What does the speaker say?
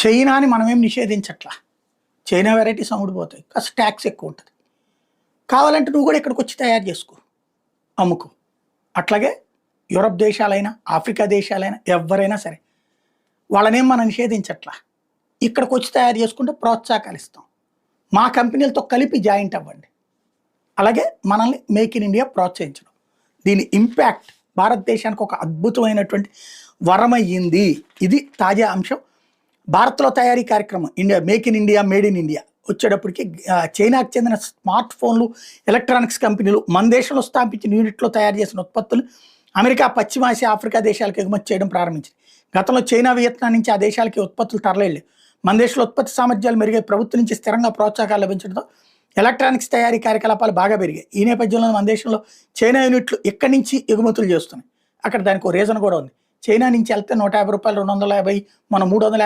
చైనాని మనమేం నిషేధించట్లా? China varieties అమ్ముడుపోతాయి కాస్త tax ఎక్కువ ఉంటుంది. కావాలంటే నువ్వు కూడా ఇక్కడికి వచ్చి తయారు చేసుకో. అమ్ముకో. అట్లాగే యూరప్ దేశాలైనా ఆఫ్రికా దేశాలైనా ఎవరైనా సరే వాళ్ళనేం మనం నిషేధించట్లా? ఇక్కడికి వచ్చి తయారు చేసుకుంటే ప్రోత్సాహకాలు ఇస్తాం. మా కంపెనీలతో కలిపి జాయింట్ అవ్వండి. అలాగే మనల్ని మేక్ ఇన్ ఇండియా ప్రోత్సహించడం. దీని ఇంపాక్ట్ భారతదేశానికి ఒక అద్భుతమైనటువంటి వరమయ్యింది. ఇది తాజా అంశం. భారత్లో తయారీ కార్యక్రమం India make in India made in India వచ్చేటప్పటికి చైనాకు చెందిన స్మార్ట్ ఫోన్లు ఎలక్ట్రానిక్స్ కంపెనీలు మన దేశంలో స్థాపించిన యూనిట్లో తయారు చేసిన ఉత్పత్తులు అమెరికా పశ్చిమాసియా ఆఫ్రికా దేశాలకు ఎగుమతి చేయడం ప్రారంభించింది. గతంలో చైనా వియత్నాం నుంచి ఆ దేశాలకి ఉత్పత్తులు తరలేళ్ళు మన దేశంలో ఉత్పత్తి సామర్థ్యాలు మెరుగై ప్రభుత్వం నుంచి స్థిరంగా ప్రోత్సాహాలు లభించడంతో ఎలక్ట్రానిక్స్ తయారీ కార్యకలాపాలు బాగా పెరిగాయి. ఈ నేపథ్యంలో మన దేశంలో చైనా యూనిట్లు ఎక్కడి నుంచి ఎగుమతులు చేస్తున్నాయి. అక్కడ దానికి ఒక రీజన్ కూడా ఉంది. చైనా నుంచి వెళ్తే నూట యాభై రూపాయలు రెండు వందల యాభై మన మూడు వందల యాభై